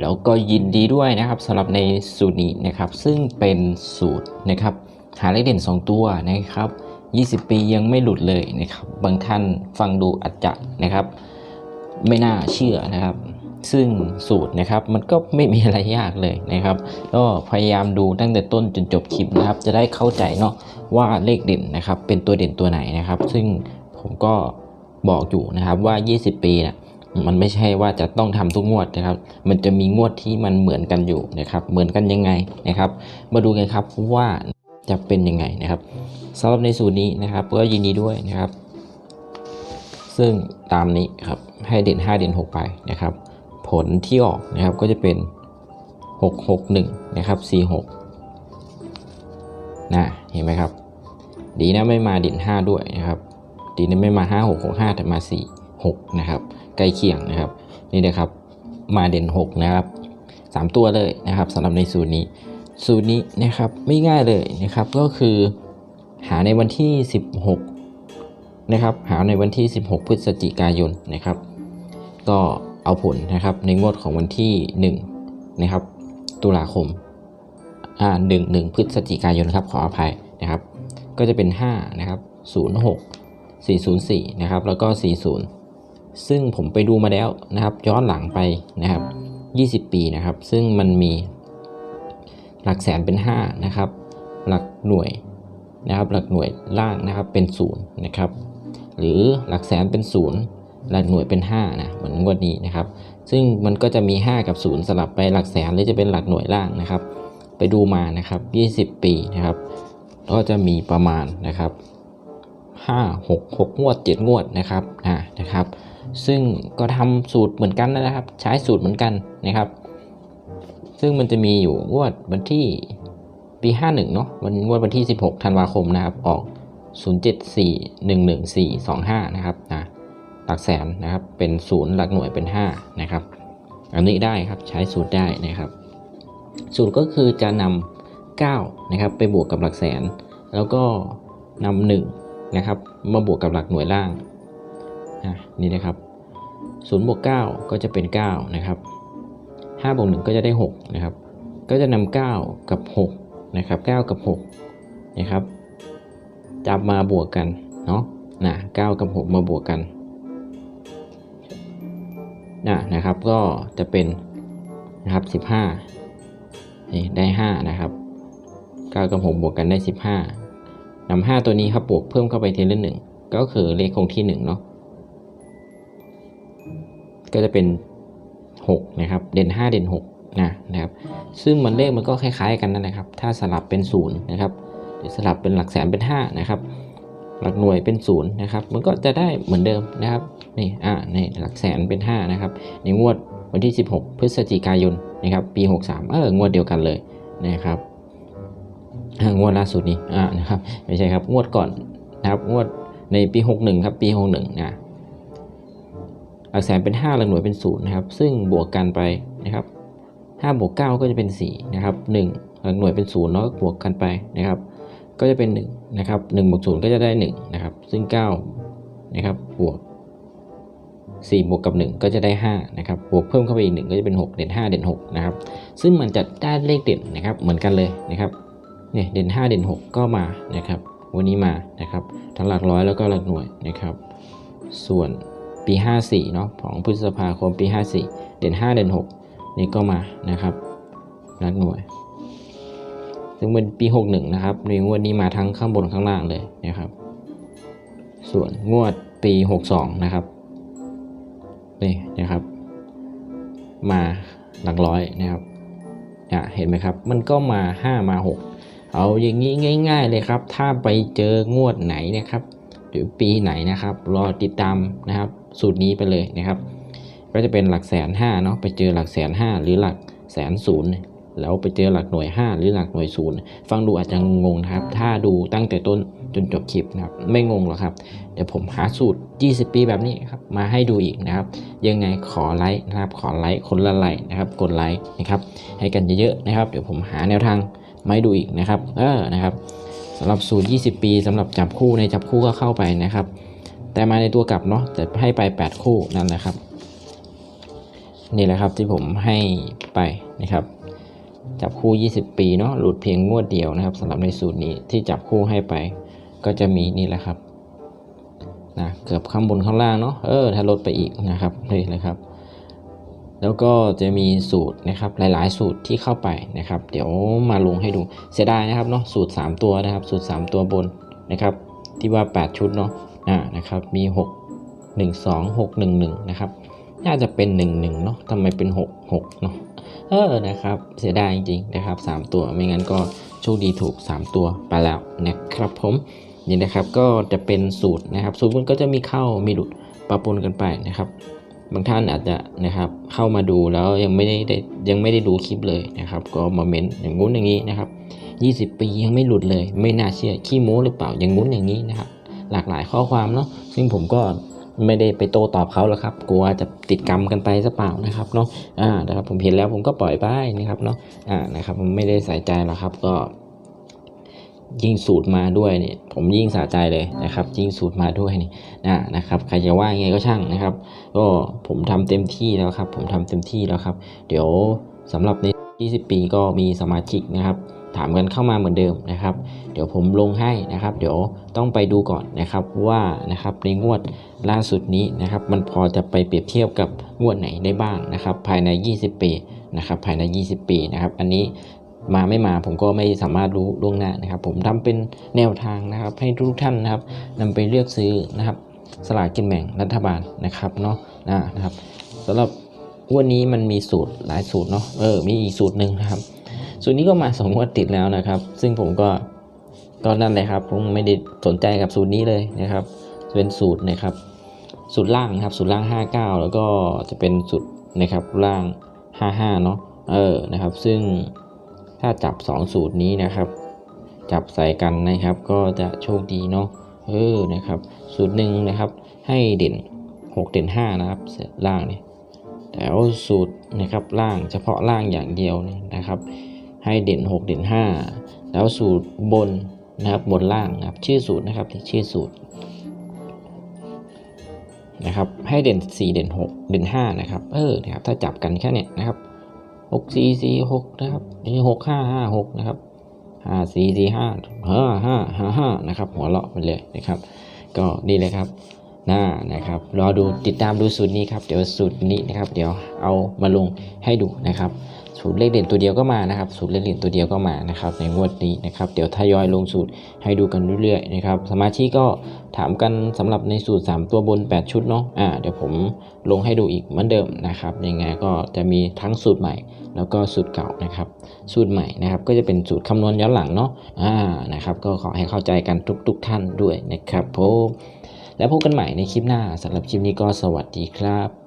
แล้วก็ยินดีด้วยนะครับสำหรับในสูตรนี้นะครับ ซึ่งเป็นสูตรนะครับหาเลขเด่น 2 ตัวนะครับ 20 ปียังไม่หลุดเลยนะครับ บางท่านฟังดูอาจจะนะครับ ไม่น่าเชื่อนะครับ ซึ่งสูตรนะครับมันก็ไม่มีอะไรยากเลยนะครับ ก็พยายามดูตั้งแต่ต้นจนจบคลิปนะครับ จะได้เข้าใจเนาะว่าเลขเด่นนะครับ เป็นตัวเด่นตัวไหนนะครับ ซึ่งผมก็บอกอยู่นะครับว่า 20 ปีนะ มันไม่ใช่ว่าจะต้องทำทุกงวดนะครับ มันจะมีงวดที่มันเหมือนกันอยู่นะครับ เหมือนกันยังไงนะครับ มาดูกันครับว่าจะเป็นยังไงนะครับสำหรับในสูตรนี้นะครับก็ยินดีด้วยนะครับ ซึ่งตามนี้ครับให้เด่น 5 เด่น 6 ไปนะครับ ผลที่ออกนะครับก็จะเป็น 661 นะครับ 46นะเห็นไหมครับ ดีนะไม่มาเด่น 5 ด้วยนะครับ ดีนะไม่มา 5 6 6 5แต่มา 4 6 นะครับ ใกล้เคียงนะครับ นี่นะครับมาเด่น 6 นะครับ 3 ตัวเลยนะครับสำหรับในสูตรนี้ สูตรนี้นะครับไม่ง่ายเลยนะครับก็คือหาในวันที่ 16 นะครับ หาในวันที่ 16 พฤศจิกายนนะครับ ก็เอาผลนะครับในงวดของวันที่ 1 นะครับ ตุลาคมอ่าหนึ่งหนึ่งพฤศจิกายนครับขออภัยนะครับ ก็จะเป็น 5 นะครับ 06 404 นะครับ แล้วก็ 40 ซึ่งผมไปดูมาแล้วนะครับ ย้อนหลังไปนะครับ 20 ปีนะครับ ซึ่งมันมีหลักแสนเป็น 5 นะครับ หลักหน่วยนะครับ หลักหน่วยล่างนะครับเป็น0นะครับ หรือหลักแสนเป็น0หลักหน่วยเป็น5นะเหมือนงวดนี้นะครับ ซึ่งมันก็จะมี 5 กับ 0 สลับไปหลักแสนหรือจะเป็นหลักหน่วยล่างนะครับ ไปดูมานะครับ 20 ปีนะครับ ก็จะมีประมาณนะครับ5 6 6 งวด 7 งวดนะครับนะครับ ซึ่งก็ทำสูตรเหมือนกันนะครับ ใช้สูตรเหมือนกันนะครับ ซึ่งมันจะมีอยู่งวดวันที่ปี 51 เนาะวันงวดวันที่ 16 ธันวาคมนะครับ ออก 07411425 นะครับนะหลักแสนนะครับ เป็นศูนย์หลักหน่วยเป็น 5 นะครับ อันนี้ได้ครับ ใช้สูตรได้นะครับ สูตรก็คือจะนำ9นะครับ ไปบวกกับหลักแสน แล้วก็นำ1นะครับ มาบวกกับหลักหน่วยล่าง อะนี่นะครับ0บวก9ก็จะเป็น 9 นะครับ5บวก1ก็จะได้ 6 นะครับ ก็จะนำ9 กับ 6 นะครับ 9 กับ 6 นะครับ จับมาบวกกัน เนาะนะ9กับ 6 มาบวกกันนะนะครับ ก็จะเป็น นะครับ 15 นี่ได้ 5 นะครับ 9 กับ 6 บวกกันได้ 15นำ5ตัวนี้ครับบวกเพิ่มเข้าไปทีละหนึ่ง ก็คือเลขคงที่ 1 เนาะ ก็จะเป็น 6 นะครับ เด่น 5 เด่น6นะนะครับ ซึ่งมันเลขมันก็คล้าย ๆ กันนั่นแหละครับ ถ้าสลับเป็น0นะครับหรือสลับเป็นหลักแสนเป็น 5 นะครับ หลักหน่วยเป็น0นะครับ มันก็จะได้เหมือนเดิมนะครับ นี่ อ่าในหลักแสนเป็น 5 นะครับ ในงวดวันที่ 16 พฤศจิกายนนะครับ ปี 63 เออ งวดเดียวกันเลยนะครับงวดล่าสุดนี้อ่านะครับ ไม่ใช่ครับ งวดก่อนนะครับ งวดในปี 61 ครับ ปี 61นะ หลักแสนเป็น 5 หลักหน่วยเป็น0นะครับซึ่งบวกกันไปนะครับ5บวก9ก็จะเป็น4นะครับ1หลักหน่วยเป็น0แล้วบวกกันไปนะครับ ก็จะเป็น1นะครับ1บวก0ก็จะได้1นะครับซึ่ง9นะครับบวก4บวกกับ 1 ก็จะได้5นะครับบวกเพิ่มเข้าไปอีก1ก็จะเป็น 6 เด่น 5 เด่น6นะครับซึ่งมันจะได้เลขเด่นนะครับเหมือนกันเลยนะครับเนี่ยเด่น 5 เด่น 6 ก็มานะครับวันนี้มานะครับทั้งหลักร้อยแล้วก็หลักหน่วยนะครับ ส่วน ปี 54เนาะของพฤษภาคมปี 54 เด่น 5 เด่น 6 นี่ก็มานะครับหลักหน่วย ซึ่งเป็นปี 61 นะครับในงวดนี้มาทั้งข้างบนข้างล่างเลยนะครับ ส่วนงวดปี 62 นะครับนี่นะครับ มาหลักร้อยนะครับเห็นไหมครับ มันก็มา 5 มา 6 เอาอย่างนี้ง่าย ๆ เลยครับ ถ้าไปเจองวดไหนนะครับ หรือปีไหนนะครับ รอติดตามนะครับ สูตรนี้ไปเลยนะครับ ก็จะเป็นหลักแสนห้าเนาะไปเจอหลักแสนห้าหรือหลักแสนศูนย์แล้วไปเจอหลักหน่วย 5 หรือหลักหน่วยศูนย์ฟังดูอาจจะงงนะครับ ถ้าดูตั้งแต่ต้นจนจบคลิปนะครับ ไม่งงหรอกครับ เดี๋ยวผมหาสูตร 20 ปีแบบนี้ครับ มาให้ดูอีกนะครับ ยังไงขอไลค์นะครับ ขอไลค์คนละไลค์นะครับ กดไลค์นะครับ ให้กันเยอะๆนะครับ เดี๋ยวผมหาแนวทางมาให้ดูอีกนะครับ เออ นะครับ สำหรับสูตร 20 ปีสำหรับจับคู่ในจับคู่ก็เข้าไปนะครับ แต่มาในตัวกลับเนาะแต่ให้ไป 8 คู่นั่นแหละครับ นี่แหละครับที่ผมให้ไปนะครับจับคู่ 20 ปีเนาะหลุดเพียงงวดเดียวนะครับสำหรับในสูตรนี้ที่จับคู่ให้ไป ก็จะมีนี่แหละครับนะเกือบข้างบนข้างล่างเนาะเออถ้าลดไปอีกนะครับนี่เลยครับ แล้วก็จะมีสูตรนะครับหลาย ๆ สูตรที่เข้าไปนะครับ เดี๋ยวมาลงให้ดูเสียดายนะครับเนาะสูตร 3 ตัวนะครับ สูตร 3 ตัวบนนะครับ ที่ว่า 8 ชุดเนาะอ่านะครับมี 6 1 2 6 1 1นะครับน่าจะเป็น 1 1เนาะทำไมเป็น 6 6เนาะเออนะครับเสียดายจริงๆนะครับ 3 ตัวไม่งั้นก็โชคดีถูก 3 ตัวไปแล้วนะครับผมนี่นะครับก็จะเป็นสูตรนะครับ สูตรมันก็จะมีเข้ามีหลุดปะปนกันไปนะครับ บางท่านอาจจะนะครับเข้ามาดูแล้วยังไม่ได้ยังไม่ได้ดูคลิปเลยนะครับ ก็มาเมนต์อย่างงู้นอย่างนี้นะครับ 20 ปียังไม่หลุดเลย ไม่น่าเชื่อขี้โม้หรือเปล่าอย่างงู้นอย่างนี้นะครับ หลากหลายข้อความเนาะซึ่งผมก็ไม่ได้ไปโต้ตอบเขาแล้วครับ กลัวจะติดกรรมกันไปซะเปล่านะครับเนาะอ่านะครับผมเห็นแล้วผมก็ปล่อยไปนะครับเนาะอ่านะครับผมไม่ได้ใส่ใจหรอกครับก็ ยิ่งสูตรมาด้วยเนี่ยผมยิ่งสะใจเลยนะครับยิ่งสูตรมาด้วยนี่นะนะครับใครจะว่าไงก็ช่างนะครับ ก็ผมทำเต็มที่แล้วครับ ผมทำเต็มที่แล้วครับ เดี๋ยวสำหรับใน 20 ปีก็มีสมาชิกนะครับ ถามกันเข้ามาเหมือนเดิมนะครับ เดี๋ยวผมลงให้นะครับ เดี๋ยวต้องไปดูก่อนนะครับว่านะครับในงวดล่าสุดนี้นะครับ มันพอจะไปเปรียบเทียบกับงวดไหนได้บ้างนะครับ ภายใน 20 ปีนะครับภายใน 20 ปีนะครับ อันนี้ มาไม่มาผมก็ไม่สามารถรู้ล่วงหน้านะครับ ผมทำเป็นแนวทางนะครับ ให้ทุกท่านนะครับนำไปเลือกซื้อนะครับ สลากกินแบ่งรัฐบาลนะครับเนาะนะครับสำหรับวันนี้มันมีสูตรหลายสูตรเนาะเออมีอีกสูตรหนึ่งนะครับ สูตรนี้ก็มาสองงวดติดแล้วนะครับ ซึ่งผมก็ก็นั่นเลยครับ ผมไม่ได้สนใจกับสูตรนี้เลยนะครับเป็นสูตรนะครับสูตรล่างนะครับสูตรล่าง 59 แล้วก็จะเป็นสูตรนะครับล่าง 55 เนาะเออนะครับ ซึ่ง ถ้าจับ 2 สูตรนี้นะครับ จับใส่กันนะครับ ก็จะโชคดีเนาะเออนะครับ สูตรหนึ่งนะครับ ให้เด่น 6 เด่น 5 นะครับล่างเนี่ยแต่ว่าสูตรนะครับล่างเฉพาะล่างอย่างเดียวนี่นะครับ ให้เด่น 6 เด่น 5 แล้วสูตรบนนะครับบนล่างนะครับ ชื่อสูตรนะครับที่ชื่อสูตรนะครับให้เด่น 4 เด่น 6 เด่น 5 นะครับ เออนะครับถ้าจับกันแค่เนี้ยนะครับ กสี่สี่หกนะครับนี่หกห้าห้าหกนะครับห้าสี่สี่ห้าห้าห้าห้านะครับ หัวเราะไปเลยนะครับ ก็นี่เลยครับหน้านะครับ รอดูติดตามดูสูตรนี้ครับ เดี๋ยวสูตรนี้นะครับ เดี๋ยวเอามาลงให้ดูนะครับ สูตรเลขเด่นตัวเดียวก็มานะครับ สูตรเลขเด่นตัวเดียวก็มานะครับในงวดนี้นะครับ เดี๋ยวทยอยลงสูตรให้ดูกันเรื่อยๆนะครับ สมาชิกก็ถามกันสำหรับในสูตร 3 ตัวบน 8 ชุดเนาะอ่าเดี๋ยวผมลงให้ดูอีกเหมือนเดิมนะครับยังไงก็จะมีทั้งสูตรใหม่ แล้วก็สูตรเก่านะครับ สูตรใหม่นะครับ ก็จะเป็นสูตรคำนวณย้อนหลังเนาะอ่านะครับ ก็ขอให้เข้าใจกันทุก ๆ ท่านด้วยนะครับผมแล้วพบกันใหม่ในคลิปหน้าสำหรับคลิปนี้ก็สวัสดีครับ